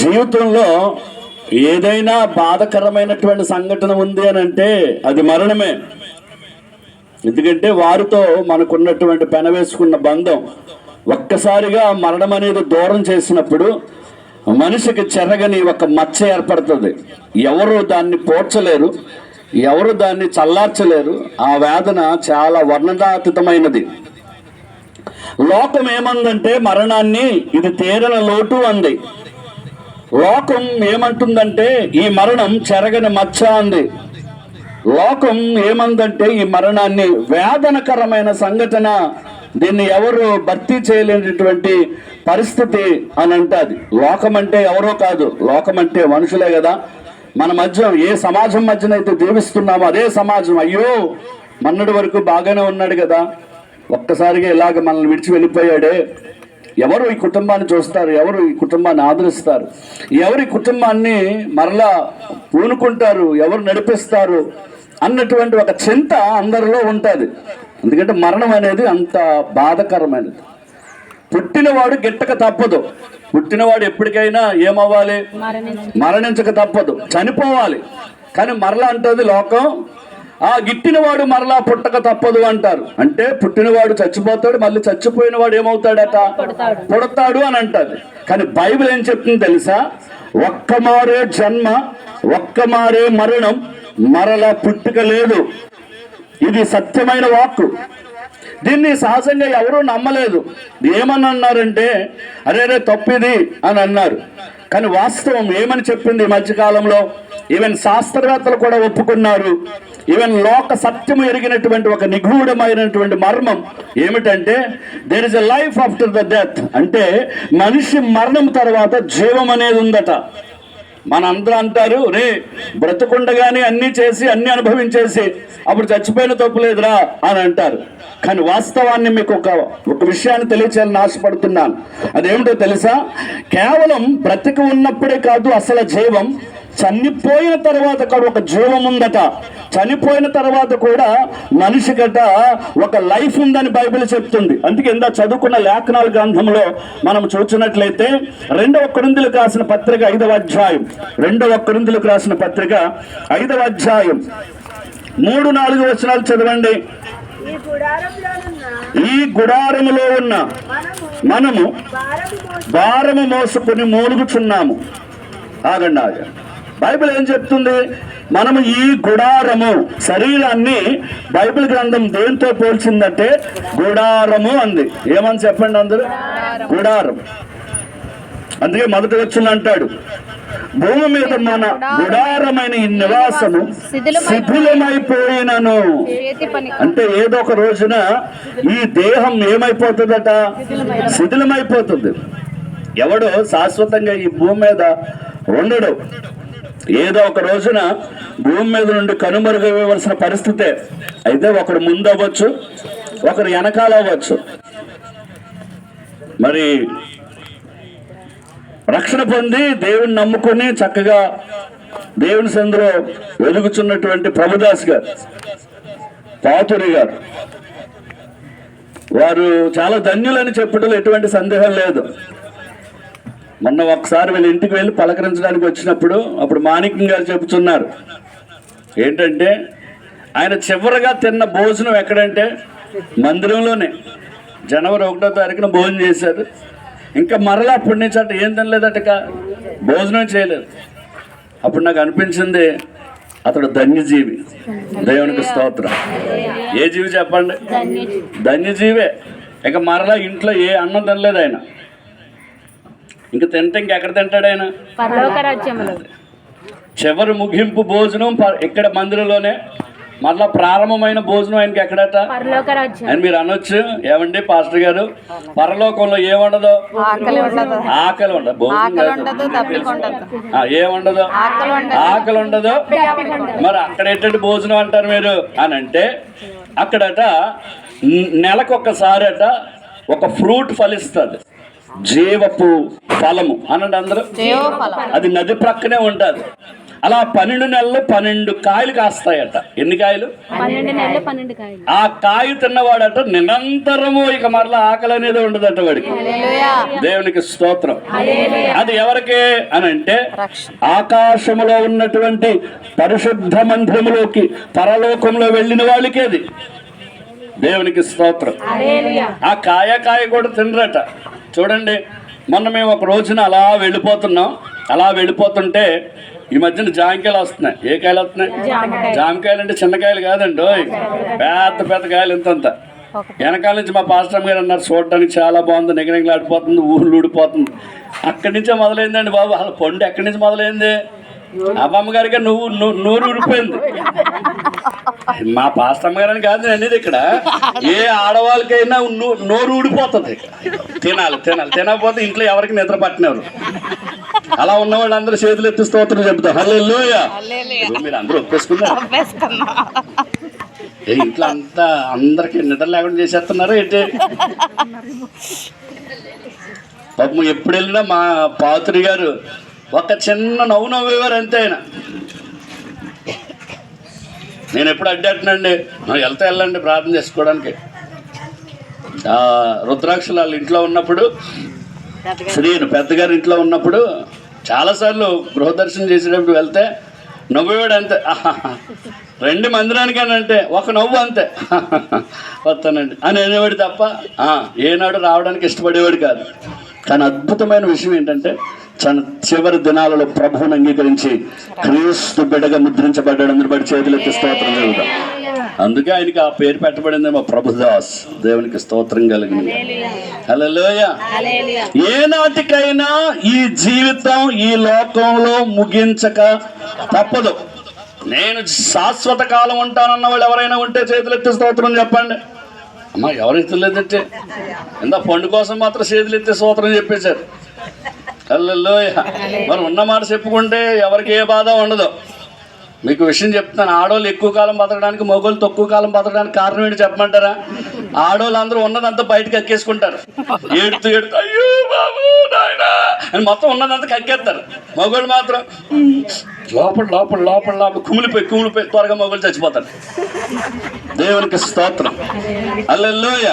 జీవితంలో ఏదైనా బాధకరమైనటువంటి సంఘటన ఉంది అని అంటే అది మరణమే. ఎందుకంటే వారితో మనకున్నటువంటి పెనవేసుకున్న బంధం ఒక్కసారిగా మరణం అనేది దూరం చేసినప్పుడు మనిషికి చెరగని ఒక మచ్చ ఏర్పడుతుంది. ఎవరు దాన్ని పోడ్చలేరు ఎవరు దాన్ని చల్లార్చలేరు ఆ వేదన చాలా వర్ణనాతీతమైనది. లోకం ఏమందంటే మరణాన్ని ఇది తీరన లోటు అంది. లోకం ఏమంటుందంటే ఈ మరణం చెరగని మచ్చ అంది. లోకం ఏమందంటే ఈ మరణాన్ని వేదనకరమైన సంఘటన దీన్ని ఎవరు భర్తీ చేయలేనటువంటి పరిస్థితి అని అంటది. లోకం అంటే ఎవరో కాదు లోకం అంటే మనుషులే కదా. మన మధ్య ఏ సమాజం మధ్యన అయితే జీవిస్తున్నామో అదే సమాజం. అయ్యో మన్నటి వరకు బాగానే ఉన్నాడు కదా. ఒక్కసారిగా ఇలాగ మనల్ని విడిచి వెళ్ళిపోయాడే. ఎవరు ఈ కుటుంబాన్ని చూస్తారు? ఎవరు ఈ కుటుంబాన్ని ఆదరిస్తారు? ఎవరు ఈ కుటుంబాన్ని మరలా పూనుకుంటారు? ఎవరు నడిపిస్తారు? అన్నటువంటి ఒక చింత అందరిలో ఉంటుంది. ఎందుకంటే మరణం అనేది అంత బాధకరమైనది. పుట్టినవాడు గిట్టక తప్పదు. పుట్టినవాడు ఎప్పటికైనా ఏమవ్వాలి? మరణించక తప్పదు. చనిపోవాలి. కానీ మరలా అంటుంది లోకం ఆ గిట్టినవాడు మరలా పుట్టక తప్పదు అంటారు. అంటే పుట్టినవాడు చచ్చిపోతాడు మళ్ళీ చచ్చిపోయిన వాడు ఏమవుతాడట పుడతాడు అని అంటారు. కానీ బైబిల్ ఏం చెప్తుంది తెలుసా? ఒక్క మారే జన్మ ఒక్క మారే మరణం మరలా పుట్టుక లేదు. ఇది సత్యమైన వాక్కు. దీన్ని సహజంగా ఎవరూ నమ్మలేదు. ఏమని అన్నారంటే అరే రే తప్పిది అని అన్నారు. కానీ వాస్తవం ఏమని చెప్పింది ఈ మధ్యకాలంలో? ఈవెన్ శాస్త్రవేత్తలు కూడా ఒప్పుకున్నారు. ఈవెన్ లోక సత్యము ఎరిగినటువంటి ఒక నిగూఢమైనటువంటి మర్మం ఏమిటంటే there is a life after the death అంటే మనిషి మరణం తర్వాత జీవం అనేది ఉందట. మన అందరూ అంటారు రే బ్రతుకుండగానే అన్నీ చేసి అన్ని అనుభవించేసి అప్పుడు చచ్చిపోయిన తప్పు లేదురా అని అంటారు. కానీ వాస్తవాన్ని మీకు ఒక ఒక విషయాన్ని తెలియచేయాలని ఆశపడుతున్నాను. అదేమిటో తెలుసా? కేవలం బ్రతికి ఉన్నప్పుడే కాదు అసలు జీవం చనిపోయిన తర్వాత కూడా ఒక జీవం ఉందట. చనిపోయిన తర్వాత కూడా మనిషికట ఒక లైఫ్ ఉందని బైబిల్ చెప్తుంది. అందుకే ఇందా చదువుకున్న లేఖనాల గ్రంథంలో మనం చూసినట్లయితే రెండవ కొరిందులకు రాసిన పత్రిక ఐదవ అధ్యాయం. రెండవ కొరిందులకు రాసిన పత్రిక ఐదవ అధ్యాయం. మూడు నాలుగు వచనాలు చదవండి. ఈ గుడారములో ఉన్న మనము భారము మోసుకుని మూలుగుచున్నాము. ఆగండి ఆగండి. బైబిల్ ఏం చెప్తుంది? మనము ఈ గుడారము శరీరాన్ని బైబిల్ గ్రంథం దేంతో పోల్చిందంటే గుడారము అంది. ఏమని చెప్పండి అందరూ? గుడారం. అందుకే మొదటి వచ్చింది అంటాడు భూమి మీద మన గుడారమైన ఈ నివాసము శిథిలమైపోయినను. అంటే ఏదో ఒక రోజున ఈ దేహం ఏమైపోతుందట? శిథిలమైపోతుంది. ఎవడు శాశ్వతంగా ఈ భూమి మీద ఉండడు. ఏదో ఒక రోజున భూమి మీద నుండి కనుమరుగవలసిన పరిస్థితే అయితే ఒకడు ముందు అవ్వచ్చు ఒకరు వెనకాల అవ్వచ్చు. మరి రక్షణ పొంది దేవుని నమ్ముకొని చక్కగా దేవుని సందులో వెలుగుచున్నటువంటి ప్రభుదాస్ గారు పాతురి గారు. వారు చాలా ధన్యులని చెప్పడంలో ఎటువంటి సందేహం లేదు. మొన్న ఒకసారి వీళ్ళ ఇంటికి వెళ్ళి పలకరించడానికి వచ్చినప్పుడు అప్పుడు మాణిక్యం గారు చెబుతున్నారు. ఏంటంటే ఆయన చివరగా తిన్న భోజనం ఎక్కడంటే మందిరంలోనే. జనవరి ఒకటో తారీఖున భోజనం చేశారు. ఇంకా మరలా అప్పటి నుంచి అంటే ఏం తినలేదట భోజనం చేయలేదు. అప్పుడు నాకు అనిపించింది అతడు ధన్యజీవి. దేవునికి స్తోత్రం. ఏ జీవి చెప్పండి? ధన్యజీవే. ఇక మరలా ఇంట్లో ఏ అన్నం తినలేదు ఆయన. ఇంక తింటే ఇంకెక్కడ తింటాడు ఆయన? చివరి ముగింపు భోజనం ప- ఇక్కడ మందిరంలోనే. మరలా ప్రారంభమైన భోజనం ఆయనకి ఎక్కడట? అని మీరు అనొచ్చు. ఏమండి పాస్టర్ గారు? పరలోకంలో ఏముండదు? ఆకలి ఉండదు. ఆకలి ఉండదు. భోజనం ఏముండదు? ఆకలి ఉండదు. మరి అక్కడ ఏంటంటే భోజనం అంటారు మీరు? అని అంటే అక్కడట న- నెలకొకసారట ఒక ఫ్రూట్ ఫలిస్తుంది. జీవపు ఫలము. అనండి అందరూ? అది నది ప్రక్కనే ఉంటుంది. అలా పన్నెండు నెలలు పన్నెండు కాయలు కాస్తాయట. ఎన్ని కాయలు? పన్నెండు నెలలు పన్నెండు కాయలు. ఆ కాయ తిన్నవాడట నిరంతరము ఇక మరలా ఆకలి అనేది ఉండదట వాడికి. దేవునికి స్తోత్రం. అది ఎవరికి అని అంటే ఆకాశములో ఉన్నటువంటి పరిశుద్ధ మందిరములోకి పరలోకంలో వెళ్ళిన వాళ్ళకి అది. దేవునికి స్తోత్రం. ఆ కాయ కాయ కూడా తినరట. చూడండి మొన్న మేము ఒక రోజున అలా వెళ్ళిపోతున్నాం. అలా వెళ్ళిపోతుంటే ఈ మధ్యన జామకాయలు వస్తున్నాయి. ఏ కాయలు వస్తున్నాయి? జామకాయలు. అంటే చిన్న కాయలు కాదండి. పెద్ద పెద్ద కాయలు ఇంతంత. వెనకాల నుంచి మా పాస్టర్ గారు అన్నారు చూడడానికి చాలా బాగుంది నిగనిగలాడిపోతుంది ఊళ్ళు ఊడిపోతుంది. అక్కడి నుంచే మొదలైందండి బాబు. అసలు పండు ఎక్కడి నుంచి మొదలైంది? అవ్వమ్మ గారికి నువ్వు నూరు ఊడిపోయింది మా పాస్టమ్మ గారని కాదు అనేది ఇక్కడ. ఏ ఆడవాళ్ళకైనా నోరు ఊడిపోతుంది తినాలి తినాలి తినకపోతే ఇంట్లో ఎవరికి నిద్ర పట్టినవారు అలా ఉన్న వాళ్ళందరూ చేతులు ఎత్తి స్తోత్రం చెప్తారు హలో మీరు అందరూ ఒప్పేసుకున్నారు? ఏ ఇంట్లో అంతా అందరికి నిద్ర లేకుండా చేసేస్తున్నారా ఏంటి? పాపం ఎప్పుడు వెళ్ళినా మా పాత్రి గారు ఒక చిన్న నవ్వు నవ్వేవారు అంతే ఆయన నేను ఎప్పుడు అడ్డేటనండి వెళ్తే వెళ్ళండి ప్రార్థన చేసుకోవడానికి. రుద్రాక్షలు వాళ్ళ ఇంట్లో ఉన్నప్పుడు శ్రీను పెద్దగారి ఇంట్లో ఉన్నప్పుడు చాలాసార్లు గృహదర్శనం చేసేటప్పుడు వెళ్తే నవ్వేవాడు అంతే. రెండు మందిరానికి అని అంటే ఒక నవ్వు అంతే. వస్తానండి. అని అనేవాడు తప్ప ఏనాడు రావడానికి ఇష్టపడేవాడు కాదు. కానీ అద్భుతమైన విషయం ఏంటంటే చివరి దినాలలో ప్రభువుని అంగీకరించి క్రీస్తు బిడగా ముద్రించబడ్డాడు. అందరి బట్టి చేతులు ఎత్తి స్తోత్రం చదువుతాం అందుకే ఆయనకి ఆ పేరు పెట్టబడింది మా ప్రభుదాస్. దేవునికి స్తోత్రం కలిగింది. హల్లెలూయ ఏ నాటికైనా ఈ జీవితం ఈ లోకంలో ముగించక తప్పదు. నేను శాశ్వత కాలం ఉంటానన్న వాళ్ళు ఎవరైనా ఉంటే చేతులెత్తి స్తోత్రం చెప్పండి. అమ్మా ఎవరైతే లేదంటే ఇంత పండు కోసం మాత్రం చేతులు ఎత్తి స్తోత్రం చెప్పేశారు. హల్లెలూయ మరి ఉన్న మాట చెప్పుకుంటే ఎవరికి ఏ బాధ ఉండదు. మీకు విషయం చెప్తాను ఆడవాళ్ళు ఎక్కువ కాలం బతకడానికి మొగోళ్ళు తక్కువ కాలం బతకడానికి కారణం ఏంటి చెప్పమంటారా? ఆడవాళ్ళు అందరూ ఉన్నదంతా బయటకు ఎక్కేసుకుంటారు ఏడుతూ ఏడుతూ అయ్యో బాబు నాయనా అని మొత్తం ఉన్నదంతా కక్కేస్తారు. మగవాళ్ళు మాత్రం లోపల లోపల లోపల లోపల కుమిలిపోయి కుమిలిపోయి త్వరగా మొగోళ్ళు చచ్చిపోతారు. దేవునికి స్తోత్రం. అల్లెల్లోయ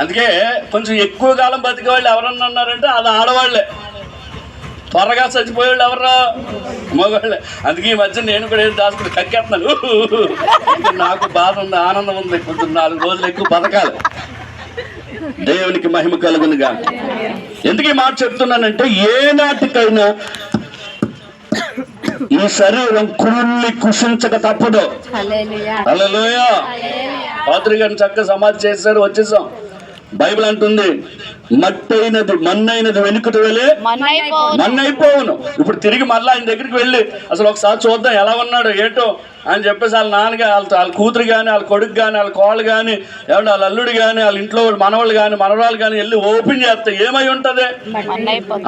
అందుకే కొంచెం ఎక్కువ కాలం బతికే వాళ్ళు ఎవరన్నా ఉన్నారంటే అది ఆడవాళ్ళే. త్వరగా చచ్చిపోయేవాళ్ళు ఎవరు మగవాళ్ళే. అందుకే ఈ మధ్య నేను కూడా ఏం దాచుకుని కక్కేస్తున్నాను. నాకు బాధ ఉంది ఆనందం ఉంది. కొంచెం నాలుగు రోజులు ఎక్కువ బతకాలి. దేవునికి మహిమ కలుగునుగా. ఎందుకు ఈ మాట చెప్తున్నానంటే ఏ నాటికైనా ఈ శరీరం కుళ్ళి కుషించక తప్పదు. హల్లెలూయ. పాత్రి గారిని చక్కగా సమాధి చేశారు వచ్చేసాం. బైబిల్ అంటుంది మట్టైనది మన్నైనది వెనుకటి వెళ్ళే మన్నైపోవును. ఇప్పుడు తిరిగి మళ్ళీ ఆయన దగ్గరికి వెళ్ళి అసలు ఒకసారి చూద్దాం ఎలా ఉన్నాడు ఏంటో అని చెప్పేసి వాళ్ళ నాన్నగా వాళ్ళ వాళ్ళ కూతురు కానీ వాళ్ళ కొడుకు కానీ వాళ్ళ కోళ్ళు కానీ ఏమంటే వాళ్ళ అల్లుడు కానీ వాళ్ళ ఇంట్లో వాళ్ళ మనవాళ్ళు కానీ మనవరాలు కానీ వెళ్ళి ఓపెన్ చేస్తే ఏమై ఉంటది?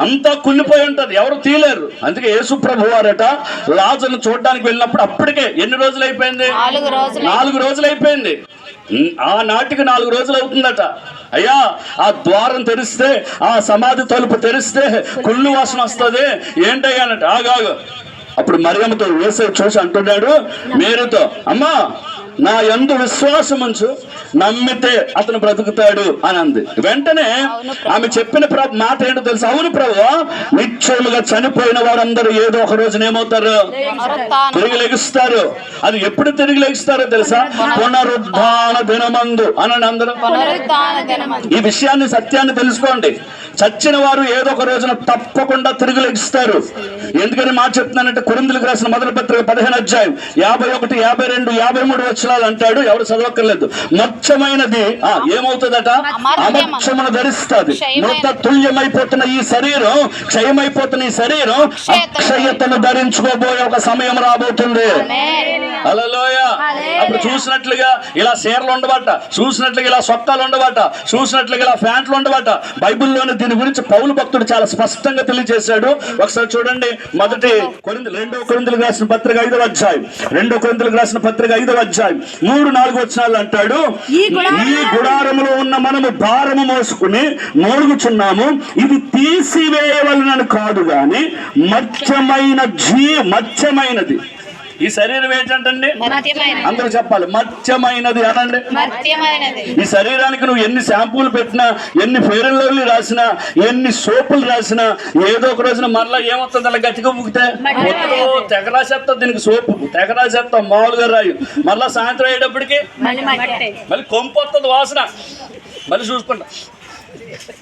అంతా కుళ్ళిపోయి ఉంటది ఎవరు తీలేరు అందుకే యేసు ప్రభు వారట రాజును చూడడానికి వెళ్ళినప్పుడు అప్పటికే ఎన్ని రోజులు అయిపోయింది నాలుగు రోజులు అయిపోయింది ఆనాటికి ఆ నాటికి నాలుగు రోజులు అవుతుందట. అయ్యా ఆ ద్వారం తెరిస్తే ఆ సమాధి తలుపు తెరిస్తే కుళ్ళు వాసన వస్తుంది. ఏంటయ్యానట ఆగాగు. అప్పుడు మరియమ్మతో వేసే చూసి అంటున్నాడు మేరుతో అమ్మా నా యందు విశ్వాసం ఉంచు నమ్మితే అతను బ్రతుకుతాడు అని అంది. వెంటనే ఆమె చెప్పిన మాట ఏంటో తెలుసు? అవును ప్రభు. నిశ్చయముగా చనిపోయిన వారందరూ ఏదో ఒక రోజున ఏమవుతారు? తిరిగి లెగుస్తారు. అది ఎప్పుడు తిరిగి లెగుస్తారో తెలుసా? పునరుద్ధాన దినమందు అని అందరూ. ఈ విషయాన్ని సత్యాన్ని తెలుసుకోండి. చచ్చిన వారు ఏదో ఒక రోజున తప్పకుండా తిరిగి లెగిస్తారు. ఎందుకని మాట చెప్తున్నానంటే కురిందులకు రాసిన మొదటి పత్రిక పదిహేను అధ్యాయం యాభై ఒకటి యాభై రెండు యాభై మూడు వచ్చినాలు అంటాడు ఎవరు చదవక్కర్లేదు. మచ్చమైనది ఏమవుతుందట? అమర్చమును ధరిస్తుంది. మృత తుల్యమైపోతున్న ఈ శరీరం క్షయమైపోతున్న ఈ శరీరం అక్షయతను ధరించుకోబోయే ఒక సమయం రాబోతుంది. హల్లెలూయా. అప్పుడు చూసినట్లుగా ఇలా చీరలు ఉండబట్ట చూసినట్లుగా ఇలా సొక్కాలు ఉండబట్ట చూసినట్లుగా ఇలా ప్యాంట్లు ఉండబట్ట బైబిల్లోని దీని గురించి పౌలు భక్తుడు చాలా స్పష్టంగా తెలియజేశాడు. ఒకసారి చూడండి మొదటి కొరింది రెండో కొరిందులకు రాసిన పత్రిక ఐదవ అధ్యాయం. రెండో కొరిందులకు రాసిన పత్రిక ఐదవ అధ్యాయం. మూడు నాలుగు వచనాలు అంటాడు. ఈ గుడారములో ఉన్న మనము భారము మోసుకుని మోడుగుచున్నాము ఇది తీసివేయవలనని కాదు గాని మత్స్యమైన జీ మత్స్యమైనది. ఈ శరీరం ఏంటంటండి? మత్యమైన అందరూ చెప్పాలి మత్స్యమైనది అనండి. మత్యమైనది ఈ శరీరానికి నువ్వు ఎన్ని షాంపూలు పెట్టినా ఎన్ని ఫెయిర్ అండ్ లవ్లీ రాసినా ఎన్ని సోపులు రాసినా ఏదో ఒక రోజున మరలా ఏమవుతుంది అలా గట్టిగా ముగితే మొత్తం తెగ రాసేస్తావు దీనికి సోపు. తెగ రాసేస్తావు మామూలుగా రాయు. మరలా సాయంత్రం అయ్యేటప్పటికి? మళ్ళీ కొంపు వస్తుంది వాసన. మళ్ళీ చూసుకుంటా.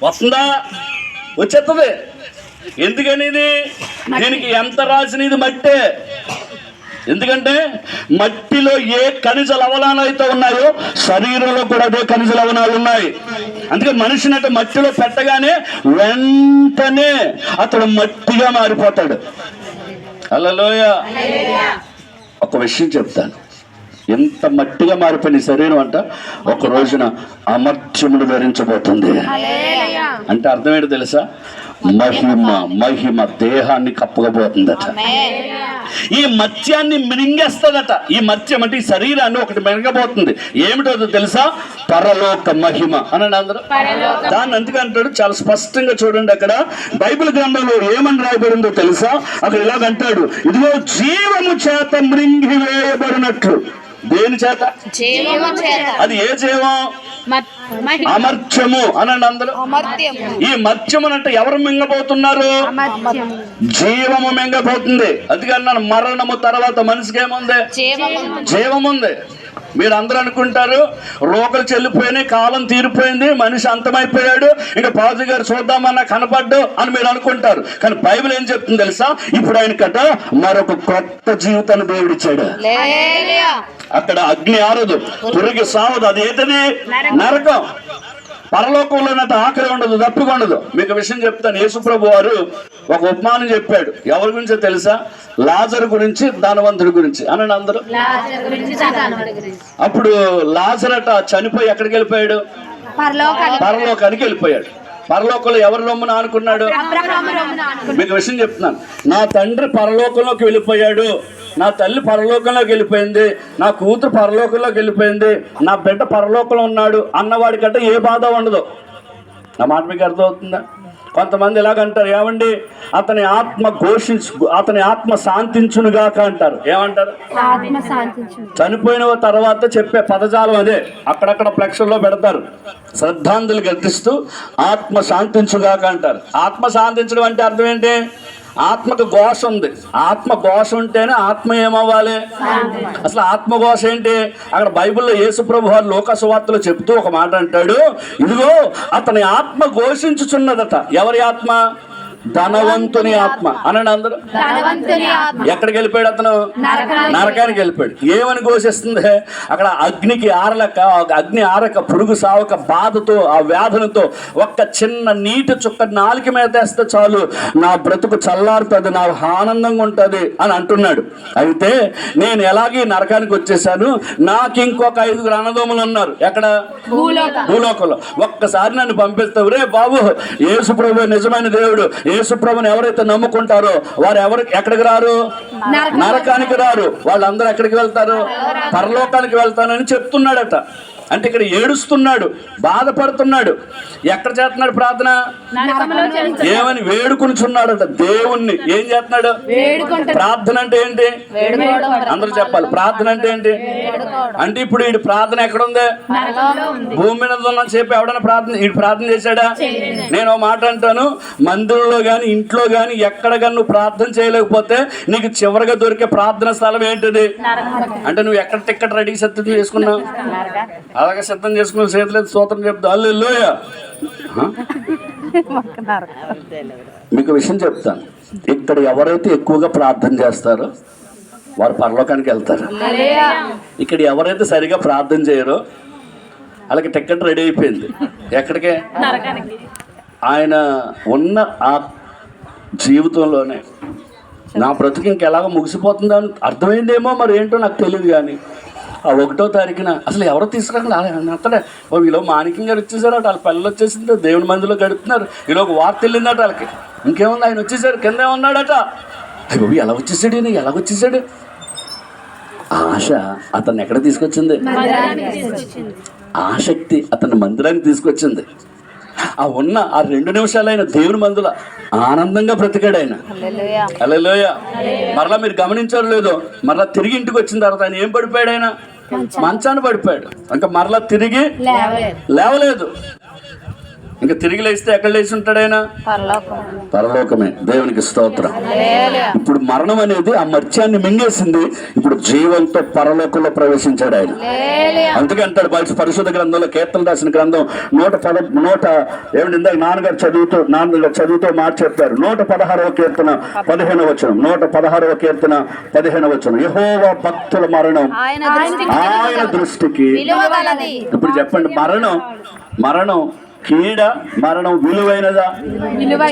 వస్తుందా? వచ్చేస్తుంది ఎందుకని ఇది? దీనికి ఎంత రాసిన ఇది మట్టే. ఎందుకంటే మట్టిలో ఏ ఖనిజ లవణాలు అయితే ఉన్నాయో శరీరంలో కూడా అదే ఖనిజ లవణాలు ఉన్నాయి. అందుకే మనిషిని అంటే మట్టిలో పెట్టగానే వెంటనే అతడు మట్టిగా మారిపోతాడు. అల్లలోయ ఒక విషయం చెప్తాను. ఎంత మట్టిగా మారిపోయిన శరీరం అంట ఒక రోజున అమర్త్యమును ధరించబోతుంది. అంటే అర్థం ఏంటో తెలుసా? మహిమ మహిమ దేహాన్ని కప్పగబోతుందట ఈ మత్స్యాన్ని మిరింగేస్తుందట. ఈ మత్స్యం అంటే ఈ శరీరాన్ని ఒకటి మింగబోతుంది ఏమిటో తెలుసా? పరలోక మహిమ. అనండి అందరూ. దాన్ని అందుకే అంటాడు చాలా స్పష్టంగా చూడండి అక్కడ. బైబిల్ గ్రంథంలో ఏమని రాయబడిందో తెలుసా? అక్కడ ఇలాగంటాడు ఇదిగో జీవము చేత మృంగివేయబడినట్లు దేని చేత? అది ఏ జీవం అమర్త్యము అనండి అందరూ ఈ మత్స్యమునంటే ఎవరు మింగబోతున్నారు? జీవము మింగబోతుంది. అందుకన్నాను మరణము తర్వాత మనిషికి ఏముంది? జీవము. జీవముంది. మీరు అందరూ అనుకుంటారు రోకలు చెల్లిపోయినాయి కాలం తీరిపోయింది మనిషి అంతమైపోయాడు ఇంకా పాజు గారు చూద్దామన్నా కనపడ్డు అని మీరు అనుకుంటారు. కానీ బైబిల్ ఏం చెప్తుంది తెలుసా? ఇప్పుడు ఆయనకట మరొక కొత్త జీవితాన్ని దేవుడిచ్చాడు అక్కడ అగ్ని ఆరదు పురుగు సావదు అది ఏంటది? నరకం. ఆకలి ఉండదు దప్పిక ఉండదు. మీకు విషయం చెప్తాను. యేసుప్రభు వారు ఒక ఉపమానం చెప్పాడు. ఎవరి గురించో తెలుసా? లాజర్ గురించి ధనవంతుడి గురించి. అనండి అందరూ. అప్పుడు లాజరట చనిపోయి ఎక్కడికి వెళ్ళిపోయాడు? పరలోకానికి వెళ్ళిపోయాడు. పరలోకంలో ఎవరి రొమ్మున ఆనుకున్నాడు మీకు విషయం చెప్తున్నాను. నా తండ్రి పరలోకంలోకి వెళ్ళిపోయాడు. నా తల్లి పరలోకంలోకి వెళ్ళిపోయింది. నా కూతురు పరలోకంలోకి వెళ్ళిపోయింది. నా బిడ్డ పరలోకంలో ఉన్నాడు అన్నవాడికంటే ఏ బాధ ఉండదు. నా మాట మీకు అర్థమవుతుందా? కొంతమంది ఎలాగంటారు? ఏమండి? అతని ఆత్మ ఘోషించు అతని ఆత్మ శాంతించునుగాక అంటారు. ఏమంటారు? చనిపోయిన తర్వాత చెప్పే పదజాలం అదే. అక్కడక్కడ ఫ్లెక్స్లో పెడతారు. శ్రద్ధాంజలి గర్తిస్తూ ఆత్మ శాంతించుగాక అంటారు. ఆత్మ శాంతించడం అంటే అర్థం ఏంటి? ఆత్మకు ఘోష ఉంది. ఆత్మ ఘోష ఉంటేనే ఆత్మ ఏమవ్వాలి? అసలు ఆత్మ ఘోష ఏంటి? అక్కడ బైబిల్లో యేసుప్రభు వారు లోకసువార్తలు చెప్తూ ఒక మాట అంటాడు. ఇదిగో అతని ఆత్మ ఘోషించుచున్నదట. ఎవరి ఆత్మ? ధనవంతుని ఆత్మ. అనండి అందరూ. ఎక్కడికి వెళ్ళిపోయాడు అతను? నరకానికి. వెళ్ళిపోయాడు. ఏమని ఘోషిస్తుంది అక్కడ అగ్నికి ఆరలక అగ్ని ఆరక పురుగు సావక బాధతో ఆ వేదనతో ఒక్క చిన్న నీటి చుక్క నాలుక మీద వేస్తే చాలు. నా బ్రతుకు చల్లారుతుంది నా ఆనందంగా ఉంటుంది అని అంటున్నాడు. అయితే నేను ఎలాగే నరకానికి వచ్చేసాను? నాకు ఇంకొక ఐదుగురు అన్నదమ్ములు ఉన్నారు. ఎక్కడ? భూలోకంలో. ఒక్కసారి నన్ను పంపిస్తావు. రే బాబు యేసుప్రభు నిజమైన దేవుడు. యేసుప్రభుని ఎవరైతే నమ్ముకుంటారో వారు ఎవరు ఎక్కడికి రారు? నరకానికి రారు. వాళ్ళందరూ ఎక్కడికి వెళ్తారు? పరలోకానికి వెళ్తానని చెప్తున్నాడట. అంటే ఇక్కడ ఏడుస్తున్నాడు బాధపడుతున్నాడు. ఎక్కడ చేస్తున్నాడు ప్రార్థన? ఏమని వేడుకునిచున్నాడట దేవుణ్ణి. ఏం చేస్తున్నాడు? ప్రార్థన అంటే ఏంటి? అందరూ చెప్పాలి ప్రార్థన అంటే ఏంటి? అంటే ఇప్పుడు ఈ ప్రార్థన ఎక్కడ ఉంది. భూమి మీద ఉన్న సేపు ఎవడైనా ప్రార్థన ఈ ప్రార్థన చేశాడా? నేను మాట అంటాను మందిరంలో గాని ఇంట్లో గాని ఎక్కడ గాని నువ్వు ప్రార్థన చేయలేకపోతే నీకు చివరిగా దొరికే ప్రార్థన స్థలం ఏంటిది? అంటే నువ్వు ఎక్కడ టిక్కెట్ రెడీ సిద్ధం చేసుకున్నావు? అలాగే సిద్ధం చేసుకున్న చేతులేదు స్తోత్రం చెప్తా. అల్లులోయ మీకు విషయం చెప్తాను. ఇక్కడ ఎవరైతే ఎక్కువగా ప్రార్థన చేస్తారో వారు పరలోకానికి వెళ్తారు. ఇక్కడ ఎవరైతే సరిగా ప్రార్థన చేయరో వాళ్ళకి టికెట్ రెడీ అయిపోయింది. ఎక్కడికే? ఆయన ఉన్న ఆ జీవితంలోనే. నా బ్రతుకు ఇంకెలాగో ముగిసిపోతుందో అని అర్థమైందేమో మరి ఏంటో నాకు తెలియదు కానీ ఆ ఒకటో తారీఖున అసలు ఎవరో తీసుకురాకుండా అతడే ఓ వీలో మాణిక్యం గారు వచ్చేసారు వాళ్ళ పిల్లలు వచ్చేసింది దేవుని మందిలో గడుపుతున్నారు. ఈలో ఒక వార్త వెళ్ళిందట వాళ్ళకి. ఇంకేముంది? ఆయన వచ్చేసారు కిందే ఉన్నాడట అయ్యి ఎలా వచ్చేసాడు ఈయన? ఎలా వచ్చేసాడు? ఆశ అతన్ని ఎక్కడ తీసుకొచ్చింది? ఆసక్తి అతన్ని మందిరానికి తీసుకొచ్చింది. ఆ ఉన్న ఆ రెండు నిమిషాలైన దేవుని మందుల ఆనందంగా బ్రతికాడు ఆయన. అలలోయ మరలా మీరు గమనించారు లేదో. మరలా తిరిగి ఇంటికి వచ్చిన తర్వాత ఆయన ఏం పడిపోయాడు ఆయన? మంచాన్ని పడిపోయాడు. ఇంకా మరలా తిరిగి లేవలేదు. ఇంకా తిరిగి లేస్తే ఎక్కడ లేచి ఉంటాడు ఆయన? పరలోకమే. దేవునికి స్తోత్రం. ఇప్పుడు మరణం అనేది ఆ మత్స్యాన్ని మింగేసింది. ఇప్పుడు జీవంతో పరలోకంలో ప్రవేశించాడు ఆయన. అందుకే అంటాడు పరిశు- పరిశుద్ధ గ్రంథంలో కీర్తన రాసిన గ్రంథం నూట పద నూట ఏమిటి ఇందాక నాన్నగారు చదువుతూ నాన్నగారు చదువుతూ మాట చెప్పారు. నూట పదహారవ కీర్తన పదిహేనవ వచనం. నూట పదహారవ కీర్తన పదిహేనవ వచనం. యహోవా భక్తుల మరణం. ఆయన దృష్టికి. ఇప్పుడు చెప్పండి మరణం మరణం కీడ మరణం విలువైనదా?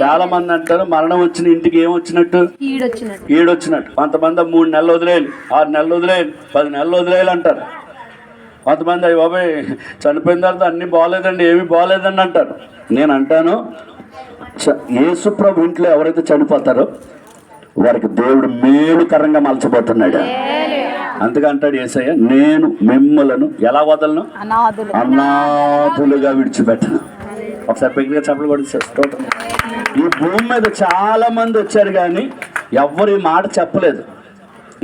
చాలా మంది అంటారు మరణం వచ్చిన ఇంటికి ఏం వచ్చినట్టు ఈడొచ్చినట్టు. ఈడొచ్చినట్టు. కొంతమంది మూడు నెలలు వదిలేయాలి ఆరు నెలలు వదిలేయాలి పది నెలలు వదిలేయాలి అంటారు. కొంతమంది అయ్యి బాబాయ్ చనిపోయిన తర్వాత అన్నీ బాగాలేదండి ఏమీ బాగాలేదండి అంటారు. నేను అంటాను యేసుప్రభు ఇంట్లో ఎవరైతే చనిపోతారో వారికి దేవుడు మేలుకరంగా మలచబోతున్నాడు. అందుకంటాడు ఏసయ్య నేను మిమ్మలను ఎలా వదలను? అనాథులు అనాథులుగా విడిచిపెట్టను. ఒకసారి పెద్దగా చెప్పలు కూడా ఈ భూమి మీద చాలా మంది వచ్చారు కానీ ఎవ్వరు ఈ మాట చెప్పలేదు.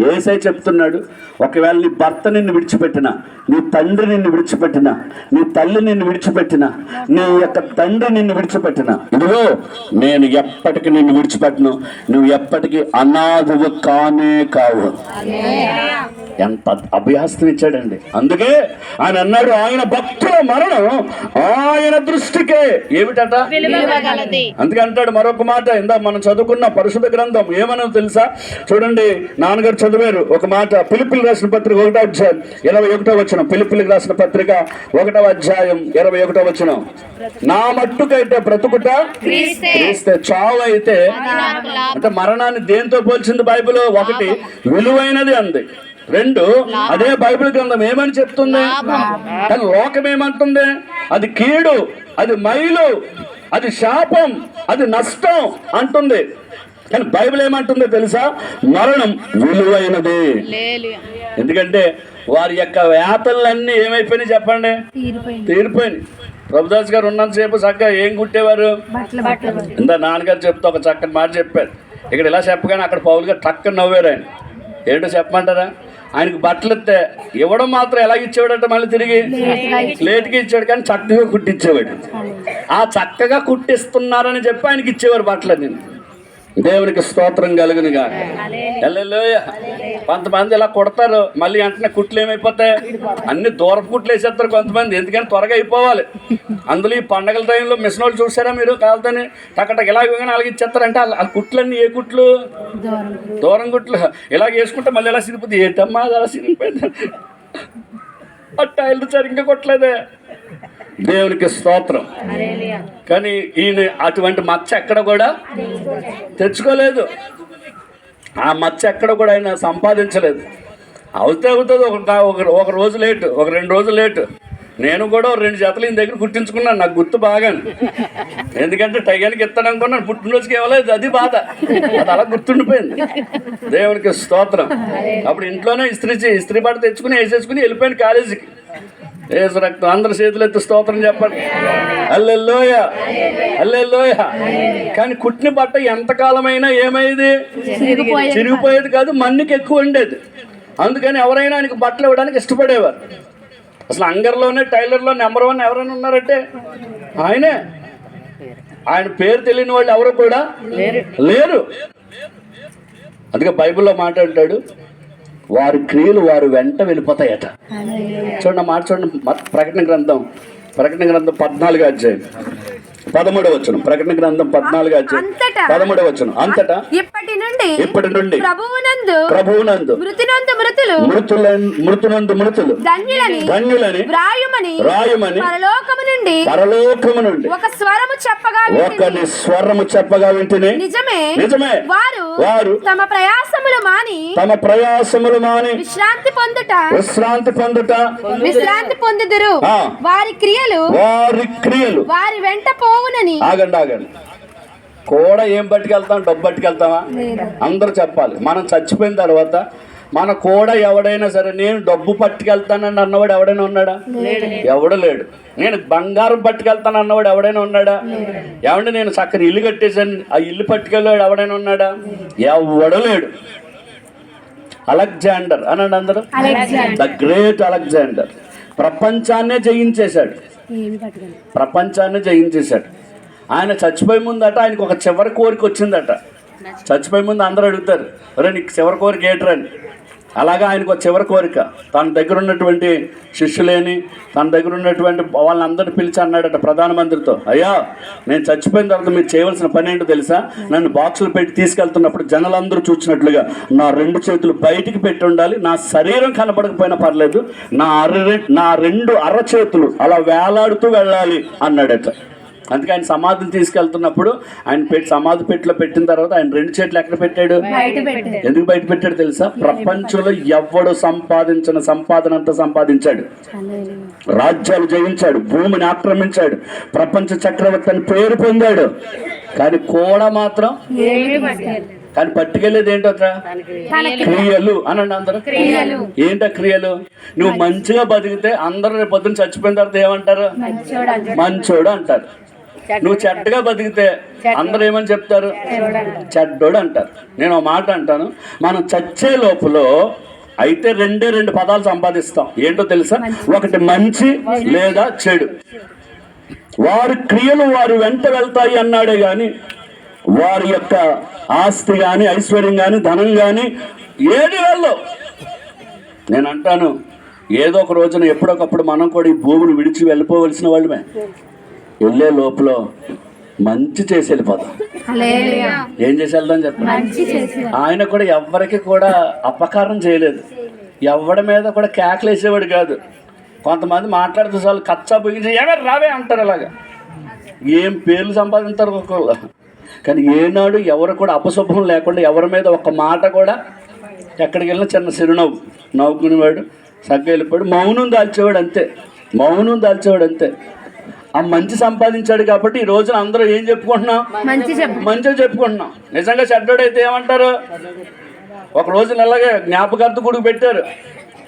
ఏసై చెప్తున్నాడు ఒకవేళ నీ భర్త నిన్ను విడిచిపెట్టిన నీ తండ్రి నిన్ను విడిచిపెట్టిన నీ తల్లి నిన్ను విడిచిపెట్టిన నీ యొక్క తండ్రి నిన్ను విడిచిపెట్టిన ఇదిగో నేను ఎప్పటికీ నిన్ను విడిచిపెట్టను నువ్వు ఎప్పటికీ అనాథవు కానే కావు. ఎంత అభ్యాసం ఇచ్చాడండి. అందుకే ఆయన అన్నాడు ఆయన భక్తుల మరణం ఆయన దృష్టికే. ఏమిటట? అందుకే అంటాడు మరొక మాట ఇందా మనం చదువుకున్న పరిశుద్ధ గ్రంథం ఏమనో తెలుసా? చూడండి నాన్నగారు చదివారు ఒక మాట పిలిపిలి రాసిన పత్రిక ఒకటో అధ్యాయం ఇరవై ఒకటో వచ్చిన పిలిపిలికి రాసిన పత్రిక ఒకటో అధ్యాయం ఇరవై ఒకటో వచ్చిన నా మట్టుకైతే బ్రతుకుట క్రీస్తే. చావు అయితే అంటే మరణాన్ని దేంతో పోల్చింది బైబిల్ ఒకటి విలువైనది అంది. రెండు అదే బైబిల్ గ్రంథం ఏమని చెప్తుంది? కానీ లోకం ఏమంటుంది అది కీడు అది మైలు అది శాపం అది నష్టం అంటుంది. కానీ బైబిల్ ఏమంటుందో తెలుసా? మరణం విలువైనది. ఎందుకంటే వారి యొక్క వేతలన్నీ ఏమైపోయినాయి చెప్పండి? తీరిపోయింది తీరిపోయినాయి. ప్రభుదాస్ గారు ఉన్నంతసేపు చక్కగా ఏం కుట్టేవారు బట్టలు బట్టలు ఇందా నాన్నగారు చెప్తే ఒక చక్కని మాట చెప్పారు. ఇక్కడ ఇలా చెప్పగానే అక్కడ పౌలు గారు టక్కన నవ్వారు ఆయన. ఏంటో చెప్పమంటారా? ఆయనకు బట్టలు ఇవ్వడం మాత్రం ఎలా ఇచ్చేవాడట మళ్ళీ తిరిగి లేట్గా ఇచ్చాడు కానీ చక్కగా కుట్టించేవాడు. ఆ చక్కగా కుట్టిస్తున్నారని చెప్పి ఆయనకి ఇచ్చేవారు బట్టలు నేను దేవునికి స్తోత్రం కలుగునుగా ఎల్లెల్లోయ కొంతమంది ఇలా కుడతారు మళ్ళీ వెంటనే కుట్లు ఏమైపోతాయి? అన్ని దూరపు కుట్లు వేసేస్తారు కొంతమంది ఎందుకని త్వరగా అయిపోవాలి? అందులో ఈ పండగల టైంలో మిషన్ వాళ్ళు చూసారా మీరు కాలుతోని? టక్కటక ఇలా ఇవ్వగానే అలాగే ఇచ్చేస్తారంటే ఆ కుట్లన్నీ ఏ కుట్లు? దూరం కుట్లు. ఇలాగ వేసుకుంటే మళ్ళీ ఎలా సిరిపోతుంది ఏంటమ్మా అది అలా సిరిగిపోయింది? ఆ టైర్లు సరిగ్గా కొట్టలేదే. దేవునికి స్తోత్రం. కానీ ఈయన అటువంటి మచ్చ ఎక్కడ కూడా తెచ్చుకోలేదు. ఆ మచ్చ ఎక్కడ కూడా ఆయన సంపాదించలేదు. అవుతే అవుతుంది ఒక ఒక- రోజు లేటు ఒక రెండు రోజులు లేటు. నేను కూడా రెండు జతలు ఈయన దగ్గర కుట్టించుకున్నాను నాకు గుర్తు బాగాను. ఎందుకంటే టైగానికి ఇస్తాను అనుకున్నాను పుట్టినరోజుకి ఇవ్వలేదు అది బాధ. అది అలా గుర్తుండిపోయింది. దేవునికి స్తోత్రం. అప్పుడు ఇంట్లోనే ఇస్త్రీ ఇస్త్రీ పట్ట తెచ్చుకుని వేసేసుకుని వెళ్ళిపోయాను కాలేజీకి. ఏసు రక్తం అందరి చేతులు ఎత్తి స్తోత్రం చెప్పండి. అల్లెల్లోయ అల్లెల్లోయ కానీ కుట్టిన బట్ట ఎంతకాలమైనా ఏమైంది? చిరిగిపోయేది చిరిగిపోయేది కాదు మన్నికి ఎక్కువ ఉండేది. అందుకని ఎవరైనా ఆయనకి బట్టలు ఇవ్వడానికి ఇష్టపడేవారు. అసలు అంగర్లోనే టైలర్లో నెంబర్ వన్ ఎవరైనా ఉన్నారంటే ఆయనే. ఆయన పేరు తెలియని వాళ్ళు ఎవరు కూడా లేరు. అందుకే బైబిల్లో మాట్లాడతాడు వారి క్రియలు వారు వెంట వెళ్ళిపోతాయట. చూడండి మాట చూడండి మ- ప్రకటన గ్రంథం ప్రకటన గ్రంథం పద్నాలుగు అధ్యాయం. పదమూడవ వచనం. ప్రకటన గ్రంథం పద్నాలుగు అధ్యాయం అంతటా? పదమూడవ వచనం. అంతటా? ఇప్పటి నుండి ఇప్పటి నుండి. ప్రభువునందు ప్రభువునందు. మృతినందు మృతులు. మృతుల మృతునందు మృతులు. ధన్యులని ధన్యులని వ్రాయుమని రాయమని పరలోకము నుండి పరలోకము నుండి ఒక స్వరము చెప్పగా. ఒకని స్వరము చెప్పగా వింటిని. నిజమే. నిజమే. వారు వారు తమ ప్రయాసములు మాని తమ ప్రయాసములు మాని విశ్రాంతి పొందుట. విశ్రాంతి పొందుట. విశ్రాంతి పొందుదురు. వారి క్రియలు వారి క్రియలు. వారి వెంట పోవునని ఆగండి ఆగండి. కూడా ఏం పట్టుకెళ్తాం డబ్బు పట్టుకెళ్తామా? అందరూ చెప్పాలి. మనం చచ్చిపోయిన తర్వాత మన కూడా ఎవడైనా సరే నేను డబ్బు పట్టుకెళ్తానని అన్నవాడు ఎవడైనా ఉన్నాడా? ఎవడు లేడు. నేను బంగారం పట్టుకెళ్తాను అన్నవాడు ఎవడైనా ఉన్నాడా? ఏమంటే నేను చక్కని ఇల్లు కట్టేశాను. ఆ ఇల్లు పట్టుకెళ్ళాడు ఎవడైనా ఉన్నాడా? ఎవడు లేడు. అలెగ్జాండర్. అనండి అందరూ. The great Alexander. ప్రపంచాన్నే జయించేశాడు. ప్రపంచాన్ని జయించేశాడు. ఆయన చచ్చిపోయే ముందట ఆయనకు ఒక చివరి కోరిక వచ్చిందట. చచ్చిపోయే ముందు అందరూ అడుగుతారు అరే నీకు చివరి కోరిక ఏంట్రా అని. అలాగా ఆయనకు ఒక చివరి కోరిక. తన దగ్గర ఉన్నటువంటి శిష్యులేని తన దగ్గర ఉన్నటువంటి వాళ్ళందరినీ పిలిచి అన్నాడట ప్రధానమంత్రితో అయ్యా నేను చచ్చిపోయిన తర్వాత మీరు చేయవలసిన పని ఏంటో తెలుసా? నన్ను బాక్సులు పెట్టి తీసుకెళ్తున్నప్పుడు జనాలందరూ చూసినట్లుగా నా రెండు చేతులు బయటికి పెట్టి ఉండాలి నా శరీరం కనపడకపోయినా పర్లేదు నా అర నా రెండు అరచేతులు అలా వేలాడుతూ వెళ్ళాలి అన్నాడట. అందుకే ఆయన సమాధిని తీసుకెళ్తున్నప్పుడు ఆయన పెట్టి సమాధి పెట్టిలో పెట్టిన తర్వాత ఆయన రెండు చేతులు ఎక్కడ పెట్టాడు? ఎందుకు బయట పెట్టాడు తెలుసా? ప్రపంచంలో ఎవ్వడు సంపాదించిన సంపాదన అంతా సంపాదించాడు. రాజ్యాలు జయించాడు భూమిని ఆక్రమించాడు ప్రపంచ చక్రవర్తి అని పేరు పొందాడు. కానీ కూడా మాత్రం కానీ పట్టుకెళ్ళేది ఏంటోట్రా క్రియలు అనండి అందరూ. ఏంటో క్రియలు? నువ్వు మంచిగా బతికితే అందరూ రేపు పొద్దున్న చచ్చిపోయిన తర్వాత ఏమంటారు? మంచోడు అంటారు. నువ్వు చెడ్డగా బతికితే అందరూ ఏమని చెప్తారు? చెడ్డోడు అంటారు. నేను ఒక మాట అంటాను. మనం చచ్చే లోపల అయితే రెండే రెండు పదాలు సంపాదిస్తాం. ఏంటో తెలుసా? ఒకటి మంచి లేదా చెడు. వారి క్రియలు వారి వెంట వెళ్తాయి అన్నాడే గాని వారి యొక్క ఆస్తి కానీ ఐశ్వర్యం కానీ ధనం కానీ ఏది వెళ్ళవు. నేను అంటాను ఏదో ఒక రోజున ఎప్పుడొకప్పుడు మనం కూడా ఈ భూమిని విడిచి వెళ్ళిపోవలసిన వాళ్ళమే. వెళ్ళే లోపల మంచి చేసి వెళ్ళిపోతాం. ఏం చేసి వెళ్దాం చెప్పండి? ఆయన కూడా ఎవ్వరికి కూడా అపకారం చేయలేదు. ఎవడి మీద కూడా కేకలేసేవాడు కాదు. కొంతమంది మాట్లాడుతూ చాలు కచ్చా బిగించి ఎవరు రావే అంటారు అలాగా. ఏం పేర్లు సంపాదించారు ఒక్కొక్కళ్ళు కానీ ఏనాడు ఎవరు కూడా అపశుభం లేకుండా ఎవరి మీద ఒక మాట కూడా ఎక్కడికి వెళ్ళినా చిన్న చిరునవ్వు. నవ్వుకునేవాడు సగ్గా వెళ్ళిపోయాడు మౌనం దాల్చేవాడు అంతే. మౌనం దాల్చేవాడు అంతే. ఆ మంచి సంపాదించాడు కాబట్టి ఈ రోజున అందరూ ఏం చెప్పుకుంటున్నాం? మంచి చెప్పు. మంచిగా చెప్పుకుంటున్నాం. నిజంగా చెడ్డోడైతే ఏమంటారు? ఒక రోజు అలాగే జ్ఞాపకార్థ గుడికి పెట్టారు.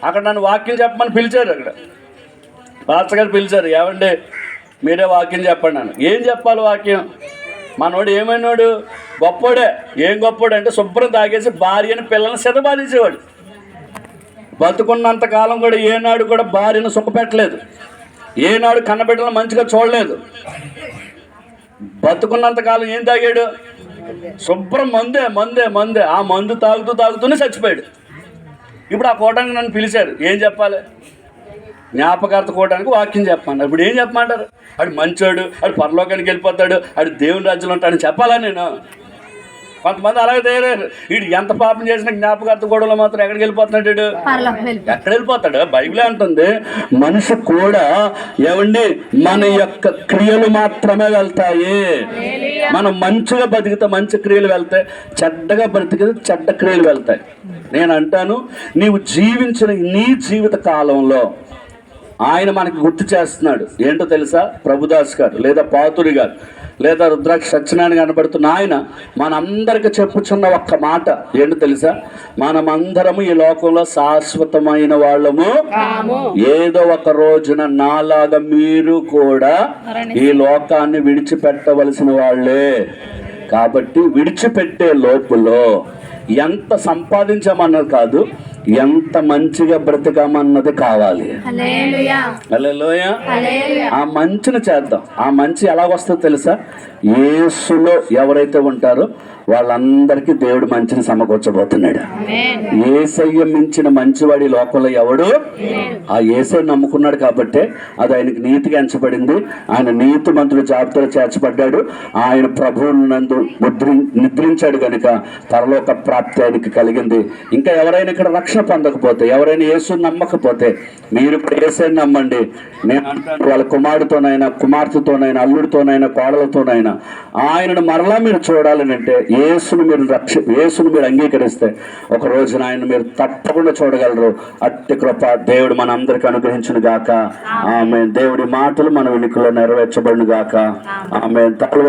అక్కడ నన్ను వాక్యం చెప్పమని పిలిచారు అక్కడ. పాస్టర్ గారు పిలిచారు ఏమండి మీరే వాక్యం చెప్పండి నన్ను ఏం చెప్పాలి వాక్యం? మనోడు ఏమైనాడు గొప్పోడే ఏం గొప్పోడు? అంటే శుభ్రం తాగేసి భార్యని పిల్లల్ని సిద్ధబాధించేవాడు బతుకున్నంత కాలం కూడా ఏనాడు కూడా భార్యను సుఖపెట్టలేదు. ఏనాడు కన్నబిడ్డలను మంచిగా చూడలేదు. బతుకున్నంత కాలం ఏం తాగాడు? శుభ్రం మందే మందే మందే. ఆ మందు తాగుతూ తాగుతూనే చచ్చిపోయాడు. ఇప్పుడు ఆ కోటానికి నన్ను పిలిచారు. ఏం చెప్పాలి? జ్ఞాపకార్థ కోటానికి వాక్యం చెప్పమన్నారు ఇప్పుడు ఏం చెప్పమంటారు? ఆడు మంచోడు ఆడు పరలోకానికి వెళ్ళిపోతాడు ఆడు దేవుని రాజ్యంలో ఉంటాడని చెప్పాలా నేను? కొంతమంది అలాగే తయారయ్యారు. వీడు ఎంత పాపం చేసినా జ్ఞాపకార్థ గొడవలో మాత్రం ఎక్కడికి వెళ్ళిపోతున్నాడు ఎక్కడ వెళ్ళిపోతాడు? బైబిల్ అంటుంది మనిషి కూడా ఏమండి మన యొక్క క్రియలు మాత్రమే వెళ్తాయి. మనం మంచిగా బతికితే మంచి క్రియలు వెళ్తాయి. చెడ్డగా బతికితే చెడ్డ క్రియలు వెళ్తాయి. నేను అంటాను నీవు జీవించిన నీ జీవిత కాలంలో ఆయన మనకి గుర్తు చేస్తున్నాడు. ఏంటో తెలుసా? ప్రభుదాస్ గారు లేదా పాతురి గారు. లేదా రుద్రాక్ష సత్యనారాయణ కనబడుతున్న ఆయన మనందరికి చెప్పుచున్న ఒక్క మాట. ఏంటో తెలుసా? మనమందరము ఈ లోకంలో శాశ్వతమైన వాళ్ళము. ఏదో ఒక రోజున నాలాగా మీరు కూడా ఈ లోకాన్ని విడిచిపెట్టవలసిన వాళ్ళే. కాబట్టి విడిచిపెట్టే లోపులో ఎంత సంపాదించామన్నది కాదు ఎంత మంచిగా బ్రతకమన్నది కావాలి. ఆ మంచిని చేద్దాం. ఆ మంచి ఎలా వస్తుందో తెలుసా? యేసులో ఎవరైతే ఉంటారో వాళ్ళందరికీ దేవుడు మంచిని సమకూర్చబోతున్నాడు. ఏసయ్య మించిన మంచివాడి లోకంలో ఎవడు? ఆ ఏసై నమ్ముకున్నాడు కాబట్టే అది ఆయనకి నీతిగా ఎంచబడింది. ఆయన నీతి మంత్రుల జాబితాలో చేర్చబడ్డాడు. ఆయన ప్రభువు నందు ముద్రి నిద్రించాడు గనుక పరలోక ప్రాప్తి ఆయనకి కలిగింది. ఇంకా ఎవరైనా ఇక్కడ రక్షణ పొందకపోతే ఎవరైనా యేసు నమ్మకపోతే మీరు కూడా యేసైని నమ్మండి. నేను అంటాను వాళ్ళ కుమారుడితోనైనా కుమార్తెతోనైనా అల్లుడితోనైనా కోడలతోనైనా ఆయనను మరలా మీరు చూడాలని అంటే యేసును మీరు రక్ష యేసును మీరు అంగీకరిస్తే ఒక రోజున ఆయన మీరు తప్పకుండా చూడగలరు. అట్టి కృప దేవుడు మన అందరికి అనుగ్రహించును గాక. ఆమె దేవుడి మాటలు మన వెనుకలో నెరవేర్చబడును గాక. ఆమె